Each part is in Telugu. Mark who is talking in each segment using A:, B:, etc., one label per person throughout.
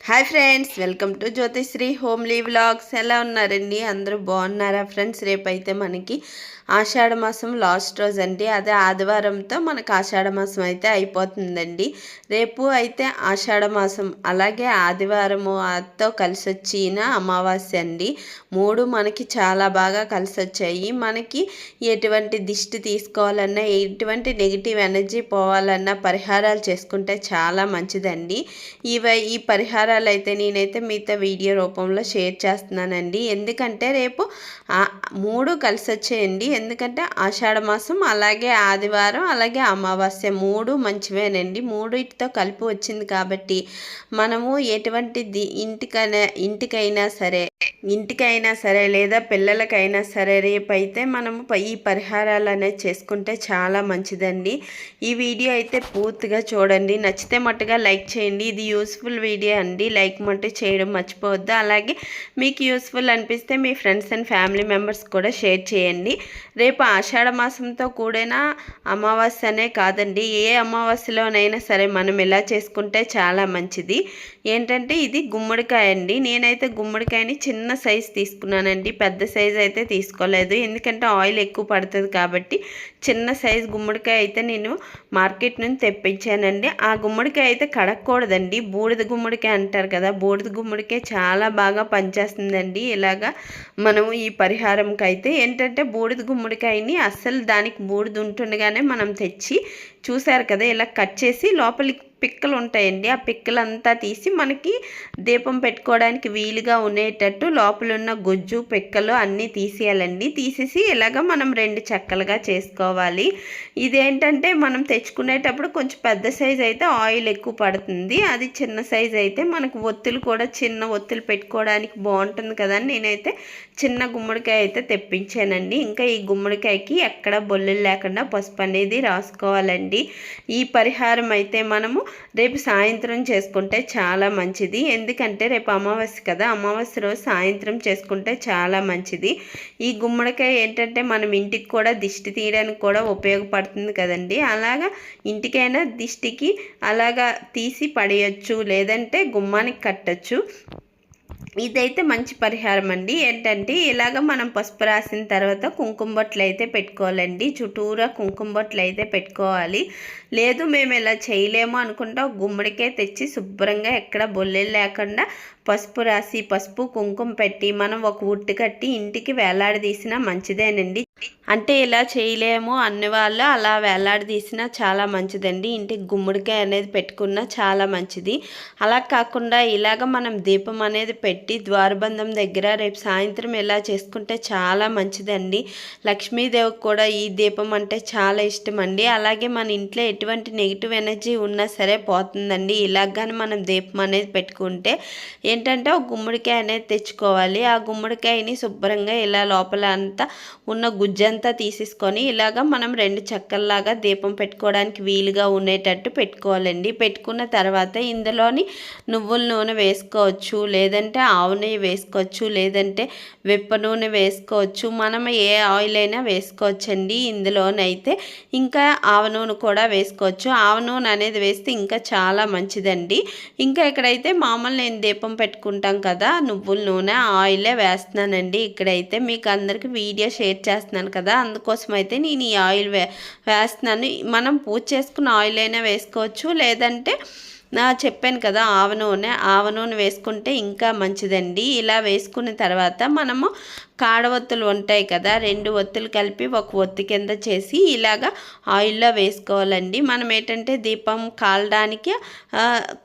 A: Hi friends welcome to Jyothisri homely vlogs. ఎలా ఉన్నారండి? అందరూ బాగున్నారా ఫ్రెండ్స్? రేపైతే మనకి ఆషాఢ మాసం లాస్ట్ రోజు అండి. అదే ఆదివారంతో మనకు ఆషాఢ మాసం అయితే అయిపోతుందండి. రేపు అయితే ఆషాఢ మాసం అలాగే ఆదివారముతో కలిసి వచ్చిన అమావాస్య అండి. మూడు మనకి చాలా బాగా కలిసి వచ్చాయి. మనకి ఎటువంటి దిష్టి తీసుకోవాలన్నా ఎటువంటి నెగిటివ్ ఎనర్జీ పోవాలన్నా పరిహారాలు చేసుకుంటే చాలా మంచిదండి. ఇవ ఈ పరిహారాలు అయితే నేనైతే మీతో వీడియో రూపంలో షేర్ చేస్తున్నానండి. ఎందుకంటే రేపు మూడు కలిసి వచ్చేయండి. ఎందుకంటే ఆషాఢ మాసం అలాగే ఆదివారం అలాగే అమావాస్య మూడు మంచివేనండి. మూడిటితో కలిపి వచ్చింది కాబట్టి మనము ఎటువంటి ది- ఇంటికైనా ఇంటికైనా సరే ఇంటికైనా సరే లేదా పిల్లలకైనా సరే రేపైతే మనము ఈ పరిహారాలు అనేది చేసుకుంటే చాలా మంచిదండి. ఈ వీడియో అయితే పూర్తిగా చూడండి. నచ్చితే మట్టుగా లైక్ చేయండి. ఇది యూస్ఫుల్ వీడియో అండి. లైక్ మట్టు చేయడం మర్చిపోవద్దు. అలాగే మీకు యూస్ఫుల్ అనిపిస్తే మీ ఫ్రెండ్స్ అండ్ ఫ్యామిలీ మెంబర్స్ కూడా షేర్ చేయండి. రేపు ఆషాఢ మాసంతో కూడిన అమావాస్య అనే కాదండి. ఏ అమావాస్యలోనైనా సరే మనం ఇలా చేసుకుంటే చాలా మంచిది. ఏంటంటే ఇది గుమ్మడికాయ అండి. నేనైతే గుమ్మడికాయని చిన్న చిన్న సైజ్ తీసుకున్నానండి. పెద్ద సైజ్ అయితే తీసుకోలేదు. ఎందుకంటే ఆయిల్ ఎక్కువ పడుతుంది కాబట్టి చిన్న సైజ్ గుమ్మడికాయ అయితే నేను మార్కెట్ నుంచి తెప్పించానండి. ఆ గుమ్మడికాయ అయితే కడగకూడదండి బూడిద గుమ్మడికాయ అంటారు కదా బూడిద గుమ్మడికాయ చాలా బాగా పనిచేస్తుందండి. ఇలాగా మనం ఈ పరిహారంకి అయితే ఏంటంటే బూడిద గుమ్మడికాయని అస్సలు దానికి బూడిద ఉంటుండగానే మనం తెచ్చి చూసారు కదా ఇలా కట్ చేసి లోపలికి పిక్కలు ఉంటాయండి. ఆ పిక్కలంతా తీసి మనకి దీపం పెట్టుకోవడానికి వీలుగా ఉండేటట్టు లోపల ఉన్న గుజ్జు పిక్కలు అన్నీ తీసేయాలండి. తీసేసి ఇలాగ మనం రెండు చెక్కలుగా చేసుకోవాలి. ఇదేంటంటే మనం తెచ్చుకునేటప్పుడు కొంచెం పెద్ద సైజ్ అయితే ఆయిల్ ఎక్కువ పడుతుంది. అది చిన్న సైజ్ అయితే మనకు ఒత్తులు కూడా చిన్న ఒత్తులు పెట్టుకోవడానికి బాగుంటుంది కదా అని నేనైతే చిన్న గుమ్మడికాయ అయితే తెప్పించానండి. ఇంకా ఈ గుమ్మడికాయకి ఎక్కడ బొల్లులు లేకుండా పసుపు అనేది రాసుకోవాలండి. ఈ పరిహారం అయితే మనము రేపు సాయంత్రం చేసుకుంటే చాలా మంచిది. ఎందుకంటే రేపు అమావాస్య కదా అమావాస్య రోజు సాయంత్రం చేసుకుంటే చాలా మంచిది. ఈ గుమ్మడికాయ ఏంటంటే మనం ఇంటికి కూడా దిష్టి తీయడానికి కూడా ఉపయోగపడుతుంది కదండి. అలాగా ఇంటికైనా దిష్టికి అలాగా తీసి పడేయచ్చు లేదంటే గుమ్మానికి కట్టచ్చు. ఇదైతే మంచి పరిహారం అండి. ఏంటంటే ఇలాగ మనం పసుపు రాసిన తర్వాత కుంకుమ బొట్లు అయితే పెట్టుకోవాలండి. చుట్టూరా కుంకుమ బొట్లు అయితే పెట్టుకోవాలి. లేదు మేము ఇలా చేయలేము అనుకుంటా గుమ్మడికే తెచ్చి శుభ్రంగా ఎక్కడ బొల్లెలు లేకుండా పసుపు రాసి పసుపు కుంకుమ పెట్టి మనం ఒక ఉట్టు కట్టి ఇంటికి వేలాడదీసినా మంచిదేనండి. అంటే ఇలా చేయలేము అన్ని వాళ్ళు అలా వేలాడదీసినా చాలా మంచిదండి. ఇంటికి గుమ్మడికాయ అనేది పెట్టుకున్నా చాలా మంచిది. అలా కాకుండా ఇలాగ మనం దీపం అనేది పెట్టి ద్వారబంధం దగ్గర రేపు సాయంత్రం ఇలా చేసుకుంటే చాలా మంచిదండి. లక్ష్మీదేవికి కూడా ఈ దీపం అంటే చాలా ఇష్టం అండి అలాగే మన ఇంట్లో ఎటువంటి నెగిటివ్ ఎనర్జీ ఉన్నా సరే పోతుందండి. ఇలాగానే మనం దీపం అనేది పెట్టుకుంటే ఏంటంటే ఒక గుమ్మడికాయ అనేది తెచ్చుకోవాలి. ఆ గుమ్మడికాయని శుభ్రంగా ఇలా లోపల అంతా ఉన్న ఇదంతా తీసేసుకొని ఇలాగా మనం రెండు చక్కల్లాగా దీపం పెట్టుకోవడానికి వీలుగా ఉండేటట్టు పెట్టుకోవాలండి. పెట్టుకున్న తర్వాత ఇందులోని నువ్వుల నూనె వేసుకోవచ్చు లేదంటే ఆవు నెయ్యి వేసుకోవచ్చు లేదంటే వెప్ప నూనె వేసుకోవచ్చు మనం ఏ ఆయిల్ అయినా వేసుకోవచ్చండి ఇందులోనైతే ఇంకా ఆవ నూనె కూడా వేసుకోవచ్చు. ఆవ నూనె అనేది వేస్తే ఇంకా చాలా మంచిదండి. ఇంకా ఇక్కడైతే మామూలు నేను దీపం పెట్టుకుంటాం కదా నువ్వుల నూనె ఆయిలే వేస్తున్నానండి. ఇక్కడైతే మీకు అందరికి వీడియో షేర్ చేస్తున్నాను కదా. అందుకోసం అయితే నేను ఈ ఆయిల్ వే వేస్తున్నాను. మనం పూజ చేసుకున్న ఆయిల్ అయినా వేసుకోవచ్చు లేదంటే నా చెప్పాను కదా ఆవ నూనె ఆవ నూనె వేసుకుంటే ఇంకా మంచిదండి. ఇలా వేసుకున్న తర్వాత మనము కాడ ఒత్తులు ఉంటాయి కదా రెండు ఒత్తులు కలిపి ఒక ఒత్తి కింద చేసి ఇలాగా ఆయిల్లో వేసుకోవాలండి. మనం ఏంటంటే దీపం కాలడానికి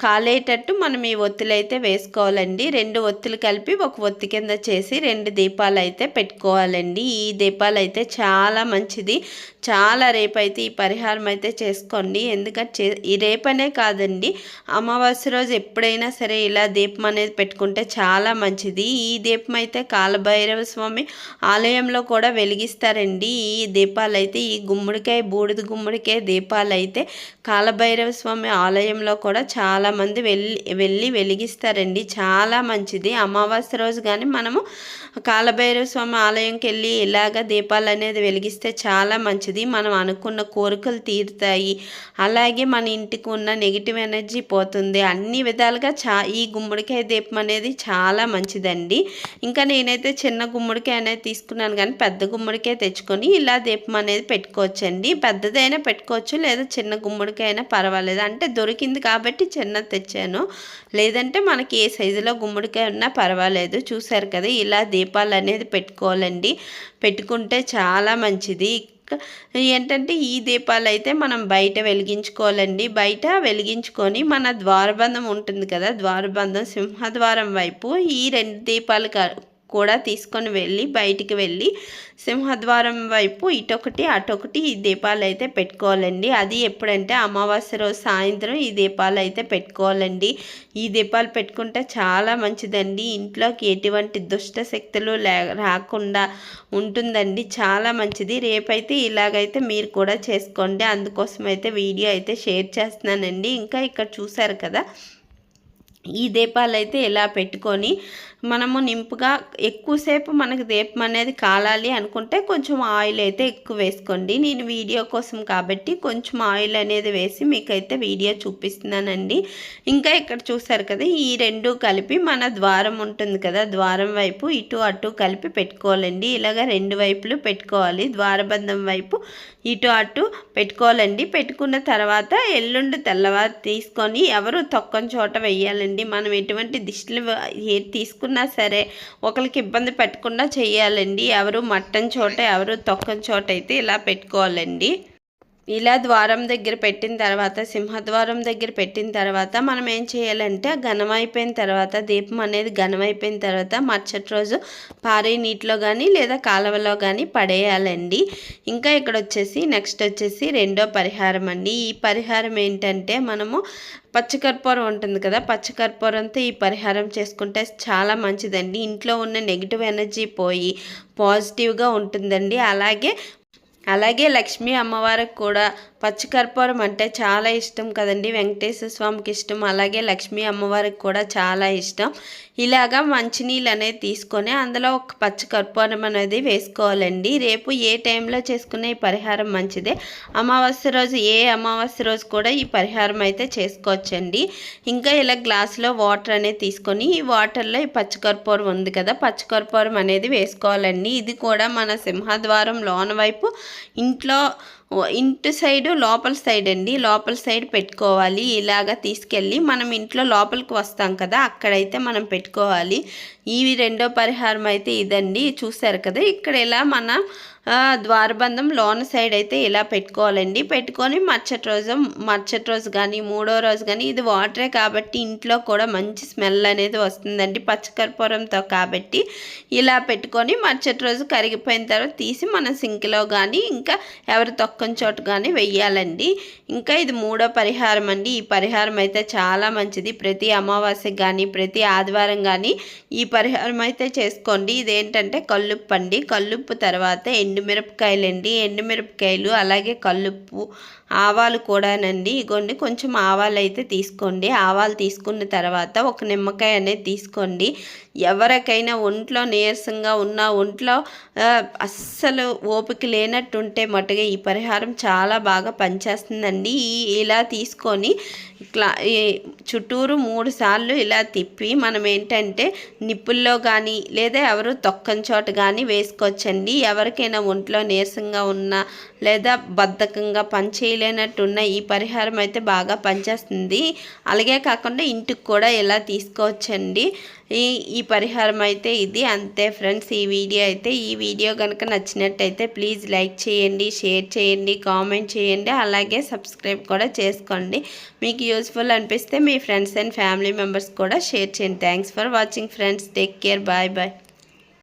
A: కాలేటట్టు మనం ఈ ఒత్తులు అయితే వేసుకోవాలండి. రెండు ఒత్తులు కలిపి ఒక ఒత్తి కింద చేసి రెండు దీపాలు అయితే పెట్టుకోవాలండి. ఈ దీపాలు అయితే చాలా మంచిది. చాలా రేపైతే ఈ పరిహారం అయితే చేసుకోండి. ఎందుకంటే చే- ఈ రేపనే కాదండి అమావాస్య రోజు ఎప్పుడైనా సరే ఇలా దీపం అనేది పెట్టుకుంటే చాలా మంచిది. ఈ దీపం అయితే కాలభైరవ స్వామి. ఆలయంలో కూడా వెలిగిస్తారండి. ఈ దీపాలు అయితే ఈ గుమ్మడికాయ బూడిద గుమ్మడికాయ దీపాలు అయితే కాలభైరవ స్వామి ఆలయంలో కూడా చాలామంది వెళ్ళి వెళ్ళి వెలిగిస్తారండి. చాలా మంచిది. అమావాస్య రోజు కానీ మనము కాలభైరవ స్వామి ఆలయంకి వెళ్ళి ఇలాగ దీపాలు అనేది వెలిగిస్తే చాలా మంచిది. మనం అనుకున్న కోరికలు తీరుతాయి. అలాగే మన ఇంటికి ఉన్న నెగిటివ్ ఎనర్జీ పోతుంది. అన్ని విధాలుగా చా ఈ గుమ్మడికాయ దీపం అనేది చాలా మంచిదండి. ఇంకా నేనైతే చిన్న గుమ్మడికాయ అనేది తీసుకున్నాను కానీ పెద్ద గుమ్మడికాయ తెచ్చుకొని ఇలా దీపం అనేది పెట్టుకోవచ్చండి. పెద్దదైనా పెట్టుకోవచ్చు లేదా చిన్న గుమ్మడికాయ అయినా పర్వాలేదు. అంటే దొరికింది కాబట్టి చిన్నది తెచ్చాను. లేదంటే మనకి ఏ సైజులో గుమ్మడికాయ ఉన్నా పర్వాలేదు. చూసారు కదా ఇలా దీపాలు అనేది పెట్టుకోవాలండి. పెట్టుకుంటే చాలా మంచిది. ఏంటంటే ఈ దీపాలు అయితే మనం బయట వెలిగించుకోవాలండి. బయట వెలిగించుకొని మన ద్వారబంధం ఉంటుంది కదా ద్వారబంధం సింహద్వారం వైపు ఈ రెండు దీపాలు కూడా తీసుకొని వెళ్ళి బయటికి వెళ్ళి సింహద్వారం వైపు ఇటొకటి అటొకటి ఈ దీపాలు అయితే పెట్టుకోవాలండి. అది ఎప్పుడంటే అమావాస్య రోజు సాయంత్రం ఈ దీపాలు అయితే పెట్టుకోవాలండి. ఈ దీపాలు పెట్టుకుంటే చాలా మంచిదండి. ఇంట్లోకి ఎటువంటి దుష్ట శక్తులు లే రాకుండా ఉంటుందండి. చాలా మంచిది. రేపైతే ఇలాగైతే మీరు కూడా చేసుకోండి. అందుకోసం అయితే వీడియో అయితే షేర్ చేస్తున్నానండి. ఇంకా ఇక్కడ చూసారు కదా ఈ దీపాలు అయితే ఇలా పెట్టుకొని మనము నింపుగా ఎక్కువసేపు మనకు దీపం అనేది కాలాలి అనుకుంటే కొంచెం ఆయిల్ అయితే ఎక్కువ వేసుకోండి. నేను వీడియో కోసం కాబట్టి కొంచెం ఆయిల్ అనేది వేసి మీకైతే వీడియో చూపిస్తున్నానండి. ఇంకా ఇక్కడ చూసారు కదా ఈ రెండు కలిపి మన ద్వారం ఉంటుంది కదా ద్వారం వైపు ఇటు అటు కలిపి పెట్టుకోవాలండి. ఇలాగ రెండు వైపులు పెట్టుకోవాలి. ద్వారబంధం వైపు ఇటు అటు పెట్టుకోవాలండి. పెట్టుకున్న తర్వాత ఎల్లుండి తెల్లవారు తీసుకొని ఎవరు తొక్కని చోట వెయ్యాలండి మనం ఎటువంటి దిష్టిలు తీసుకున్నా సరే ఒకరికి ఇబ్బంది పెట్టకుండా చేయాలండి. ఎవరు మట్టని చోట ఎవరు తొక్కని చోట అయితే ఇలా పెట్టుకోవాలండి. ఇలా ద్వారం దగ్గర పెట్టిన తర్వాత సింహద్వారం దగ్గర పెట్టిన తర్వాత మనం ఏం చేయాలంటే ఘనం అయిపోయిన తర్వాత దీపం అనేది ఘనం అయిపోయిన తర్వాత మరుసటి రోజు పారే నీటిలో కానీ లేదా కాలువలో కానీ పడేయాలండి. ఇంకా ఇక్కడ వచ్చేసి నెక్స్ట్ వచ్చేసి రెండో పరిహారం అండి. ఈ పరిహారం ఏంటంటే మనము పచ్చకర్పూరం ఉంటుంది కదా పచ్చకర్పూరంతో ఈ పరిహారం చేసుకుంటే చాలా మంచిదండి. ఇంట్లో ఉన్న నెగిటివ్ ఎనర్జీ పోయి పాజిటివ్గా ఉంటుందండి. అలాగే అలాగే లక్ష్మీ అమ్మవారికి కూడా పచ్చికర్పూరం అంటే చాలా ఇష్టం కదండి. వెంకటేశ్వర స్వామికి ఇష్టం అలాగే లక్ష్మీ అమ్మవారికి కూడా చాలా ఇష్టం. ఇలాగా మంచినీళ్ళు అనేది తీసుకొని అందులో ఒక పచ్చికర్పూరం అనేది వేసుకోవాలండి. రేపు ఏ టైంలో చేసుకునే ఈ పరిహారం మంచిదే? అమావాస్య రోజు ఏ అమావాస్య రోజు కూడా ఈ పరిహారం అయితే చేసుకోవచ్చండి. ఇంకా ఇలా గ్లాసులో వాటర్ అనేది తీసుకొని ఈ వాటర్లో ఈ పచ్చికర్పూరం ఉంది కదా పచ్చికర్పూరం అనేది వేసుకోవాలండి. ఇది కూడా మన సింహద్వారం లోన వైపు ఇంట్లో ఇంటి సైడ్ లోపల సైడ్ అండి లోపల సైడ్ పెట్టుకోవాలి. ఇలాగ తీసుకెళ్ళి మనం ఇంట్లో లోపలికి వస్తాం కదా అక్కడైతే మనం పెట్టుకోవాలి. ఇవి రెండో పరిహారం అయితే ఇదండి. చూసారు కదా ఇక్కడ ఇలా మన ద్వారబంధం లోన సైడ్ అయితే ఇలా పెట్టుకోవాలండి. పెట్టుకొని మరుసటి రోజు మరుసటి రోజు కానీ మూడో రోజు కానీ ఇది వాటరే కాబట్టి ఇంట్లో కూడా మంచి స్మెల్ అనేది వస్తుందండి. పచ్చకర్పూరంతో కాబట్టి ఇలా పెట్టుకొని మరుసటి రోజు కరిగిపోయిన తర్వాత తీసి మన సింక్లో కానీ ఇంకా ఎవరు తొక్కని చోటు కానీ వెయ్యాలండి. ఇంకా ఇది మూడో పరిహారం అండి. ఈ పరిహారం అయితే చాలా మంచిది. ప్రతి అమావాస్య కానీ ప్రతి ఆదివారం కానీ ఈ పరిహారం అయితే చేసుకోండి. ఇదేంటంటే కల్లుప్పు అండి కల్లుప్పు తర్వాత ఎండుమిరపకాయలండి. ఎండుమిరపకాయలు అలాగే కల్లుప్పు ఆవాలు కూడానండి. ఇగోండి కొంచెం ఆవాలు అయితే తీసుకోండి. ఆవాలు తీసుకున్న తర్వాత ఒక నిమ్మకాయ అనేది తీసుకోండి. ఎవరికైనా ఒంట్లో నీరసంగా ఉన్న ఒంట్లో అస్సలు ఓపిక లేనట్టుంటే మటుగా ఈ పరిహారం చాలా బాగా పనిచేస్తుందండి. ఇలా తీసుకొని ఇట్లా చుట్టూరు మూడు సార్లు ఇలా తిప్పి మనం ఏంటంటే నిప్పుల్లో కానీ లేదా ఎవరు తొక్కని చోట కానీ వేసుకోవచ్చండి. ఎవరికైనా ఒంట్లో నీరసంగా ఉన్నా లేదా బద్ధకంగా పనిచేయ లేనట్టున్న ఈ పరిహారం అయితే బాగా పనిచేస్తుంది. అలాగే కాకుండా ఇంటికి కూడా ఇలా తీసుకోవచ్చండి? ఈ ఈ పరిహారం అయితే ఇది. అంతే ఫ్రెండ్స్ ఈ వీడియో అయితే ఈ వీడియో కనుక నచ్చినట్టయితే ప్లీజ్ లైక్ చేయండి షేర్ చేయండి కామెంట్ చేయండి అలాగే సబ్స్క్రైబ్ కూడా చేసుకోండి. మీకు యూస్ఫుల్ అనిపిస్తే మీ ఫ్రెండ్స్ అండ్ ఫ్యామిలీ మెంబర్స్ కూడా షేర్ చేయండి. Thanks for watching friends. Take care. Bye bye.